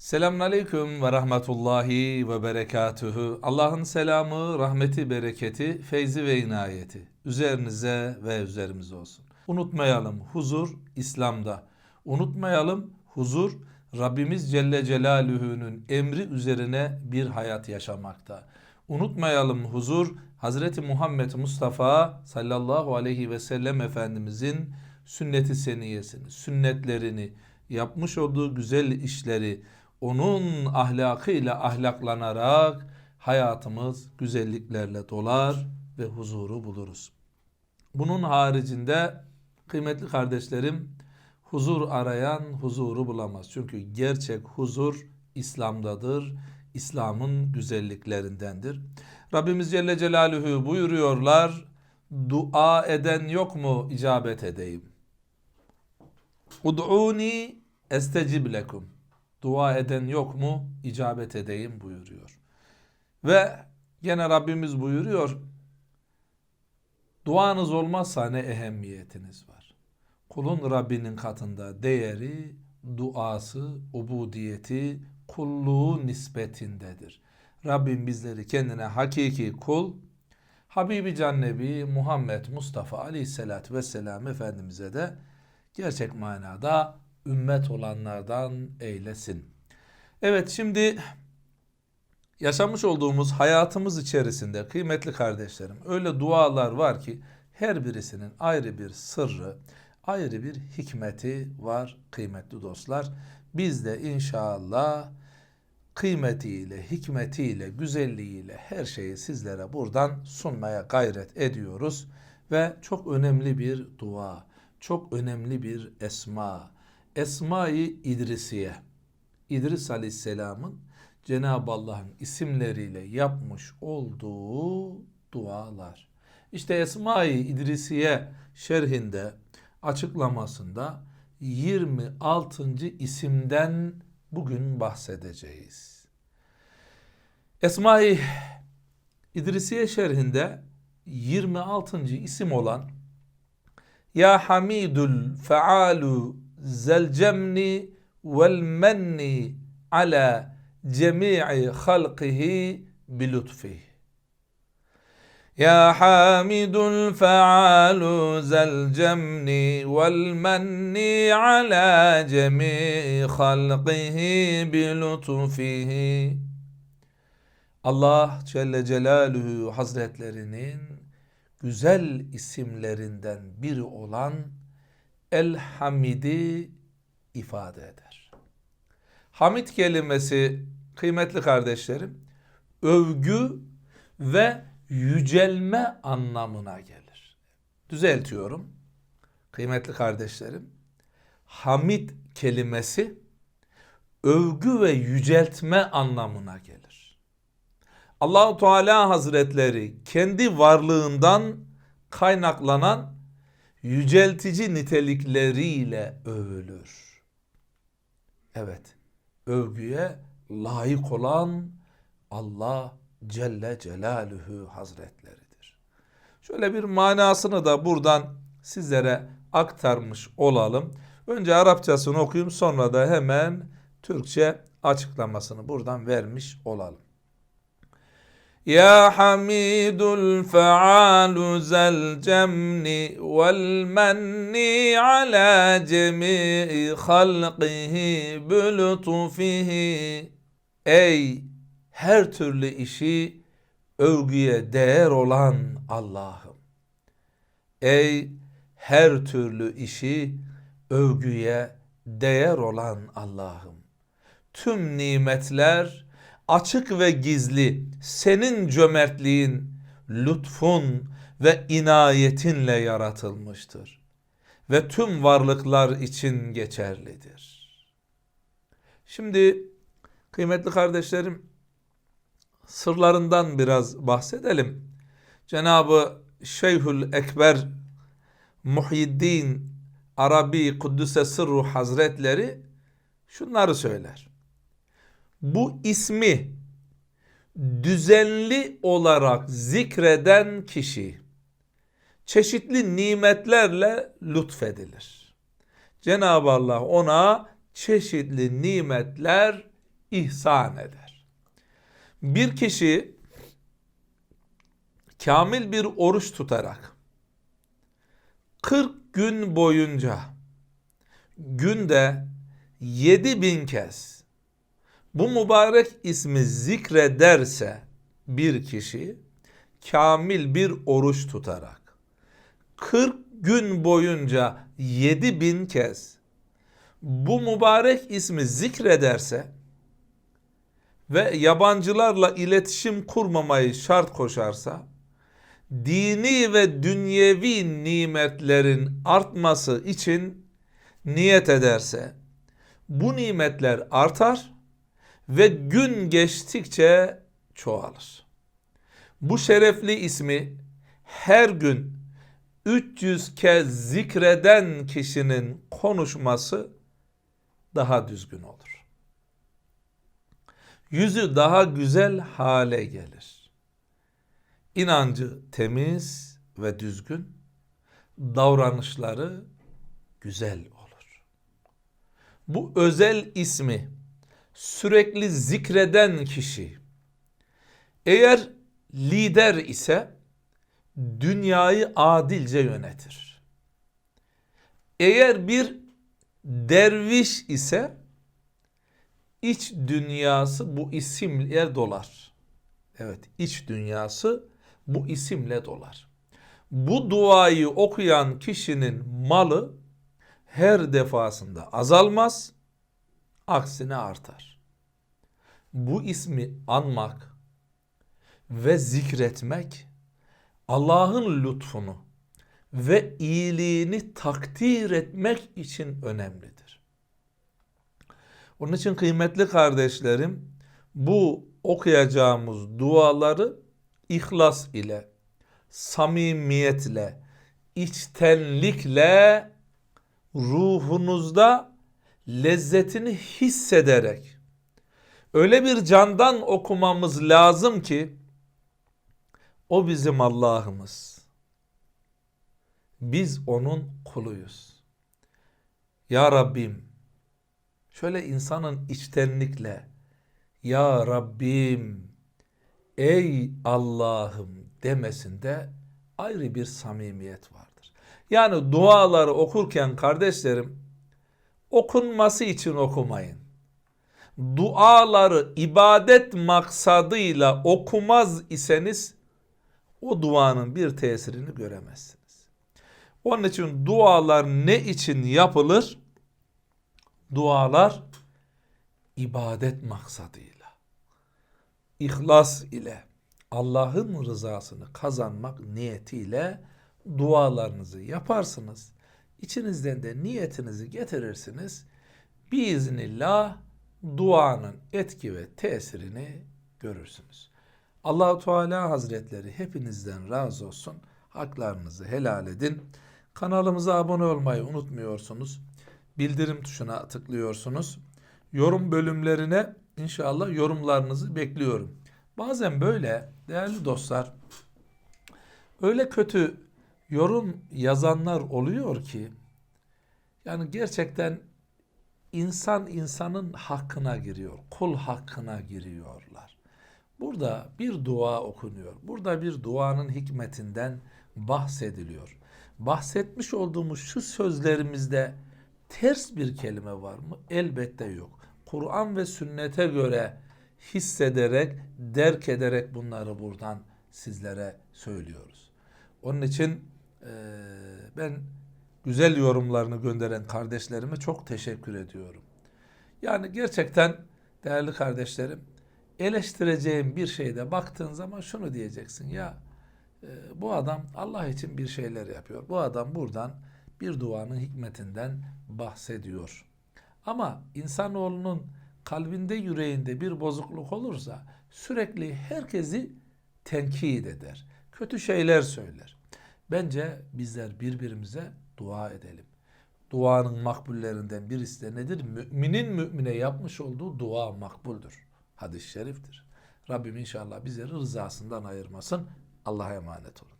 Selamun Aleyküm ve Rahmetullahi ve Berekatühü. Allah'ın selamı, rahmeti, bereketi, feyzi ve inayeti üzerinize ve üzerimize olsun. Unutmayalım huzur İslam'da. Unutmayalım huzur Rabbimiz Celle Celaluhu'nun emri üzerine bir hayat yaşamakta. Unutmayalım huzur Hazreti Muhammed Mustafa sallallahu aleyhi ve sellem Efendimizin sünneti seniyesini, sünnetlerini, yapmış olduğu güzel işleri onun ahlakıyla ahlaklanarak hayatımız güzelliklerle dolar ve huzuru buluruz. Bunun haricinde kıymetli kardeşlerim huzur arayan huzuru bulamaz. Çünkü gerçek huzur İslam'dadır. İslam'ın güzelliklerindendir. Rabbimiz Celle Celaluhu buyuruyorlar. Dua eden yok mu icabet edeyim. Ud'uni estecib lekum. Dua eden yok mu icabet edeyim buyuruyor. Ve gene Rabbimiz buyuruyor. Duanız olmazsa ne ehemmiyetiniz var. Kulun Rabbinin katında değeri, duası, ubudiyeti, kulluğu nispetindedir. Rabbim bizleri kendine hakiki kul, Habibi Can Nebi Muhammed Mustafa Aleyhisselatü Vesselam Efendimiz'e de gerçek manada ümmet olanlardan eylesin. Evet şimdi yaşamış olduğumuz hayatımız içerisinde kıymetli kardeşlerim öyle dualar var ki her birisinin ayrı bir sırrı, ayrı bir hikmeti var kıymetli dostlar. Biz de inşallah kıymetiyle, hikmetiyle, güzelliğiyle her şeyi sizlere buradan sunmaya gayret ediyoruz. Ve çok önemli bir dua, çok önemli bir esma. Esma-i İdrisiye. İdris Aleyhisselam'ın Cenab-ı Allah'ın isimleriyle yapmış olduğu dualar. İşte Esma-i İdrisiye şerhinde, açıklamasında 26. isimden bugün bahsedeceğiz. Esma-i İdrisiye şerhinde 26. isim olan Ya Hamidul Fealu Zel Cemni Vel Menni Ala Cemi'i Halqihi Bilutfihi يا حامد الفعال ذا الجمن والمن على جميع خلقه بلطفه Allah Celle Celaluhu Hazretlerinin güzel isimlerinden biri olan El Hamid'i ifade eder. Hamid kelimesi kıymetli kardeşlerim övgü ve yücelme anlamına gelir. Düzeltiyorum. Kıymetli kardeşlerim. Hamid kelimesi övgü ve yüceltme anlamına gelir. Allahu Teala Hazretleri kendi varlığından kaynaklanan yüceltici nitelikleriyle övülür. Evet, övgüye layık olan Allah Celle Celaluhu Hazretleridir. Şöyle bir manasını da buradan sizlere aktarmış olalım. Önce Arapçasını okuyayım sonra da hemen Türkçe açıklamasını buradan vermiş olalım. Hamidul Fealu Zel Cemni Vel Menni Ala Cemi'i Halqihi Bülütufihi Ey her türlü işi övgüye değer olan Allah'ım. Ey her türlü işi övgüye değer olan Allah'ım. Tüm nimetler açık ve gizli senin cömertliğin, lütfun ve inayetinle yaratılmıştır. Ve tüm varlıklar için geçerlidir. Şimdi kıymetli kardeşlerim sırlarından biraz bahsedelim. Cenabı Şeyhül Ekber Muhyiddin Arabi Kuddüs'e Sırru Hazretleri şunları söyler. Bu ismi düzenli olarak zikreden kişi çeşitli nimetlerle lütfedilir. Cenab-ı Allah ona çeşitli nimetler ihsan eder. Bir kişi kamil bir oruç tutarak 40 gün boyunca günde 7000 kez bu mübarek ismi zikrederse bir kişi kamil bir oruç tutarak 40 gün boyunca 7000 kez bu mübarek ismi zikrederse ve yabancılarla iletişim kurmamayı şart koşarsa dini ve dünyevi nimetlerin artması için niyet ederse bu nimetler artar ve gün geçtikçe çoğalır. Bu şerefli ismi her gün 300 kez zikreden kişinin konuşması daha düzgün olur. Yüzü daha güzel hale gelir. İnancı temiz ve düzgün, davranışları güzel olur. Bu özel ismi sürekli zikreden kişi eğer lider ise dünyayı adilce yönetir. Eğer bir derviş ise iç dünyası bu isimle dolar. Evet, iç dünyası bu isimle dolar. Bu duayı okuyan kişinin malı her defasında azalmaz, aksine artar. Bu ismi anmak ve zikretmek Allah'ın lütfunu ve iyiliğini takdir etmek için önemlidir. Onun için kıymetli kardeşlerim bu okuyacağımız duaları ihlas ile, samimiyetle, içtenlikle ruhunuzda lezzetini hissederek öyle bir candan okumamız lazım ki o bizim Allah'ımız. Biz onun kuluyuz. Ya Rabbim şöyle insanın içtenlikle Ya Rabbim ey Allah'ım demesinde ayrı bir samimiyet vardır. Yani duaları okurken kardeşlerim okunması için okumayın. Duaları ibadet maksadıyla okumaz iseniz o duanın bir tesirini göremezsiniz. Onun için dualar ne için yapılır? Dualar ibadet maksadıyla, ihlas ile, Allah'ın rızasını kazanmak niyetiyle dualarınızı yaparsınız. İçinizden de niyetinizi getirirsiniz. Biiznillah duanın etki ve tesirini görürsünüz. Allahu Teala Hazretleri hepinizden razı olsun. Haklarınızı helal edin. Kanalımıza abone olmayı unutmuyorsunuz. Bildirim tuşuna tıklıyorsunuz. Yorum bölümlerine inşallah yorumlarınızı bekliyorum. Bazen böyle değerli dostlar öyle kötü yorum yazanlar oluyor ki yani gerçekten insan insanın hakkına giriyor. Kul hakkına giriyorlar. Burada bir dua okunuyor. Burada bir duanın hikmetinden bahsediliyor. Bahsetmiş olduğumuz şu sözlerimizde ters bir kelime var mı? Elbette yok. Kur'an ve sünnete göre hissederek, derk ederek bunları buradan sizlere söylüyoruz. Onun için e, ben güzel yorumlarını gönderen kardeşlerime çok teşekkür ediyorum. Yani gerçekten değerli kardeşlerim eleştireceğim bir şeyde baktığın zaman şunu diyeceksin ya e, bu adam Allah için bir şeyler yapıyor. Bu adam buradan bir duanın hikmetinden bahsediyor. Ama insanoğlunun kalbinde yüreğinde bir bozukluk olursa sürekli herkesi tenkit eder. Kötü şeyler söyler. Bence bizler birbirimize dua edelim. Duanın makbullerinden birisi de nedir? Müminin mümine yapmış olduğu dua makbuldür. Hadis-i şeriftir. Rabbim inşallah bizleri rızasından ayırmasın. Allah'a emanet olun.